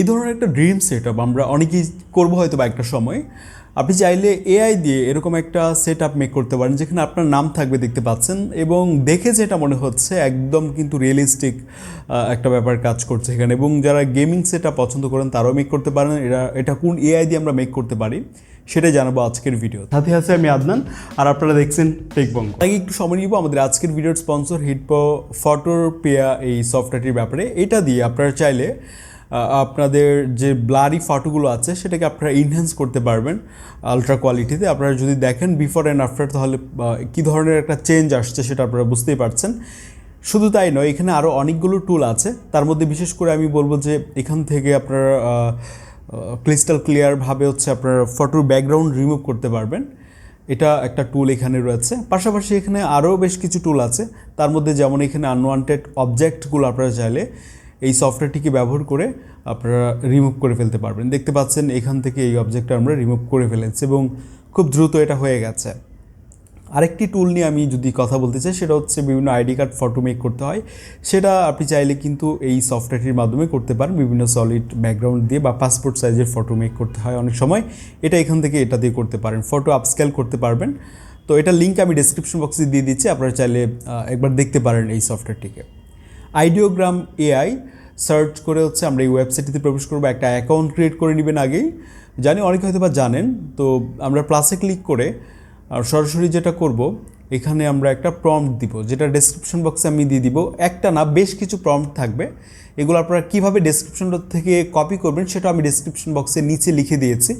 এই ধরনের একটা ড্রিম সেট আপ আমরা অনেকেই করব হয়তো বা একটা সময়। আপনি চাইলে এআই দিয়ে এরকম একটা সেট আপ মেক করতে পারেন, যেখানে আপনার নাম থাকবে দেখতে পাচ্ছেন এবং দেখে যেটা মনে হচ্ছে একদম কিন্তু রিয়েলিস্টিক একটা ব্যাপার কাজ করছে এখানে। এবং যারা গেমিং সেট আপ পছন্দ করেন তারাও মেক করতে পারেন। এটা এটা কোন এআই দিয়ে আমরা মেক করতে পারি সেটাই জানাব আজকের ভিডিও সাথে আছে আমি আদনান, আর আপনারা দেখছেন টেকবঙ্গ আগে একটু সময় নিব, আমাদের আজকের ভিডিওর স্পন্সর হিটপো ফটোর পেয়া এই সফটওয়্যারটির ব্যাপারে। এটা দিয়ে আপনারা চাইলে আপনাদের যে ব্লারি ফটোগুলো আছে, সেটাকে আপনারা ইনহ্যান্স করতে পারবেন আলট্রা কোয়ালিটিতে আপনারা যদি দেখেন বিফোর অ্যান্ড আফটার তাহলে কী ধরনের একটা চেঞ্জ আসছে সেটা আপনারা বুঝতেই পারছেন। শুধু তাই নয়, এখানে আরও অনেকগুলো টুল আছে। তার মধ্যে বিশেষ করে আমি বলব যে, এখান থেকে আপনারা ক্রিস্টাল ক্লিয়ারভাবে হচ্ছে আপনারা ফটোর ব্যাকগ্রাউন্ড রিমুভ করতে পারবেন। এটা একটা টুল এখানে রয়েছে। পাশাপাশি এখানে আরও বেশ কিছু টুল আছে। তার মধ্যে যেমন এখানে আনওয়ান্টেড অবজেক্টগুলো আপনারা চাইলে এই সফটওয়্যারটিকে ব্যবহার করে আপনারা রিমুভ করে ফেলতে পারবেন। দেখতে পাচ্ছেন এখান থেকে এই অবজেক্টটা আমরা রিমুভ করে ফেলেছি এবং খুব দ্রুত এটা হয়ে গেছে। আরেকটি টুল নিয়ে আমি যদি কথা বলতে চাই, সেটা হচ্ছে বিভিন্ন আইডি কার্ড ফটো মেক করতে হয়। সেটা আপনি চাইলে কিন্তু এই সফটওয়্যারটির মাধ্যমে করতে পারেন। বিভিন্ন সলিড ব্যাকগ্রাউন্ড দিয়ে বা পাসপোর্ট সাইজের ফটো মেক করতে হয় অনেক সময়। এটা এখান থেকে এটা দিয়ে করতে পারেন। ফটো আপস্কেল করতে পারবেন। তো এটা লিঙ্ক আমি ডেসক্রিপশন বক্সে দিয়ে দিচ্ছি। আপনারা চাইলে একবার দেখতে পারেন এই সফটওয়্যারটিকে আইডিওগ্রাম এআই, সার্চ করে হচ্ছে আমরা এই ওয়েবসাইটটিতে প্রবেশ করব, একটা অ্যাকাউন্ট ক্রিয়েট করে নেবেন আগেই। জানি অনেকে হয়তো বা জানেন, তো আমরা প্লাসে ক্লিক করে সরাসরি যেটা করব, এখানে আমরা একটা প্রম্পট দিব, যেটা ডেসক্রিপশন বক্সে আমি দিয়ে দিব। একটা না, বেশ কিছু প্রম্পট থাকবে, এগুলো আপনারা কীভাবে ডেসক্রিপশন থেকে কপি করবেন সেটা আমি ডেসক্রিপশন বক্সে নিচে লিখে দিয়েছি।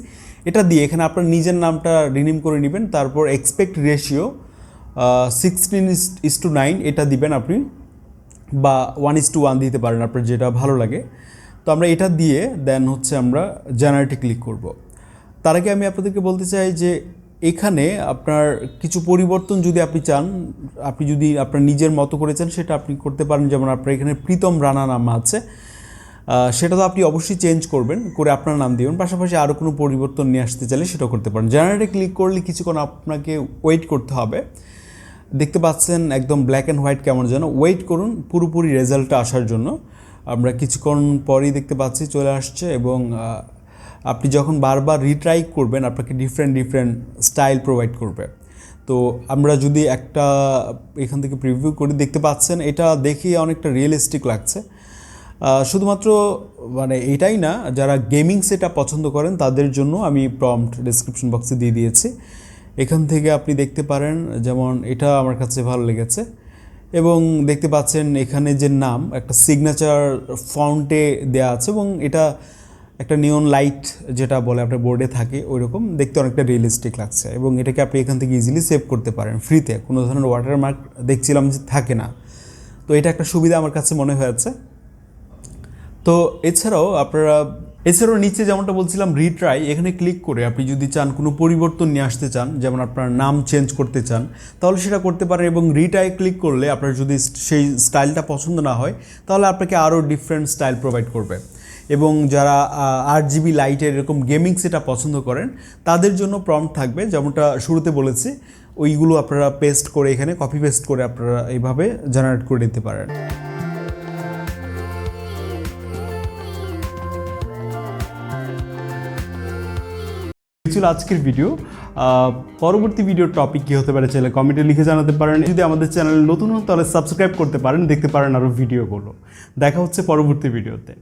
এটা দিয়ে এখানে আপনার নিজের নামটা রিনিম করে নেবেন, তারপর aspect ratio sixteen is to nine এটা দিবেন আপনি। বা ওয়ান ইস টু ওয়ান দিতে পারেন আপনার যেটা ভালো লাগে। তো আমরা এটা দিয়ে দেন হচ্ছে আমরা জেনারেটে ক্লিক করব। তার আগে আমি আপনাদেরকে বলতে চাই যে এখানে আপনার কিছু পরিবর্তন যদি আপনি চান, আপনি যদি আপনার নিজের মতো করে চান, সেটা আপনি করতে পারেন। যেমন আপনার এখানে প্রীতম রানা নাম আছে। সেটা তো আপনি অবশ্যই চেঞ্জ করবেন, করে আপনার নাম দিবেন। পাশাপাশি আরও কোনো পরিবর্তন নিয়ে আসতে চাইলে সেটাও করতে পারেন। জেনারেটে ক্লিক করলে কিছুক্ষণ আপনাকে ওয়েট করতে হবে। দেখতে পাচ্ছেন একদম ব্ল্যাক অ্যান্ড হোয়াইট কেমন যেন। ওয়েট করুন, পুরোপুরি রেজাল্টটা আসার জন্য। আমরা কিছুক্ষণ পরেই দেখতে পাচ্ছি চলে আসছে এবং আপনি যখন বারবার রিট্রাই করবেন, আপনাকে ডিফারেন্ট ডিফারেন্ট স্টাইল প্রোভাইড করবে। তো আমরা যদি একটা এখান থেকে প্রিভিউ করি দেখতে পাচ্ছেন, এটা দেখে অনেকটা রিয়েলিস্টিক লাগছে। শুধুমাত্র মানে এটাই না, যারা গেমিং সেটা পছন্দ করেন, তাদের জন্য আমি প্রম্পট ডিসক্রিপশন বক্সে দিয়ে দিয়েছি। এখান থেকে আপনি দেখতে পারেন, যেমন এটা আমার কাছে ভালো লেগেছে। এবং দেখতে পাচ্ছেন এখানে যে নাম, একটা সিগনেচার ফন্টে দেওয়া আছে এবং এটা একটা নিয়ন লাইট যেটা বলে আপনার বোর্ডে থাকে ওই রকম দেখতে অনেকটা রিয়েলিস্টিক লাগছে। এবং এটাকে আপনি এখান থেকে ইজিলি সেভ করতে পারেন ফ্রিতে কোনো ধরনের ওয়াটারমার্ক দেখছিলাম যে থাকে না। তো এটা একটা সুবিধা আমার কাছে মনে হয়েছে। তো এছাড়াও আপনারা এছাড়াও নিচে যেমনটা বলছিলাম রিট্রাই এখানে ক্লিক করে আপনি যদি চান কোনো পরিবর্তন নিয়ে আসতে চান, যেমন আপনার নাম চেঞ্জ করতে চান, তাহলে সেটা করতে পারেন এবং রিট্রাই ক্লিক করলে আপনার যদি সেই স্টাইলটা পছন্দ না হয়, তাহলে আপনাকে আরও ডিফারেন্ট স্টাইল প্রোভাইড করবে। এবং যারা আট জিবি লাইটের এরকম গেমিং সেটা পছন্দ করেন, তাদের জন্য প্রম্পট থাকবে, যেমনটা শুরুতে বলেছি, ওইগুলো আপনারা পেস্ট করে এখানে কপি পেস্ট করে আপনারা এইভাবে জেনারেট করে নিতে পারেন। ছিল আজকের ভিডিও পরবর্তী ভিডিও টপিক কী হতে পারে চাইলে কমেন্টে লিখে জানাতে পারেন। যদি আমাদের চ্যানেল নতুন হন, তাহলে সাবস্ক্রাইব করতে পারেন, দেখতে পারেন আরও ভিডিওগুলো দেখা হচ্ছে পরবর্তী ভিডিওতে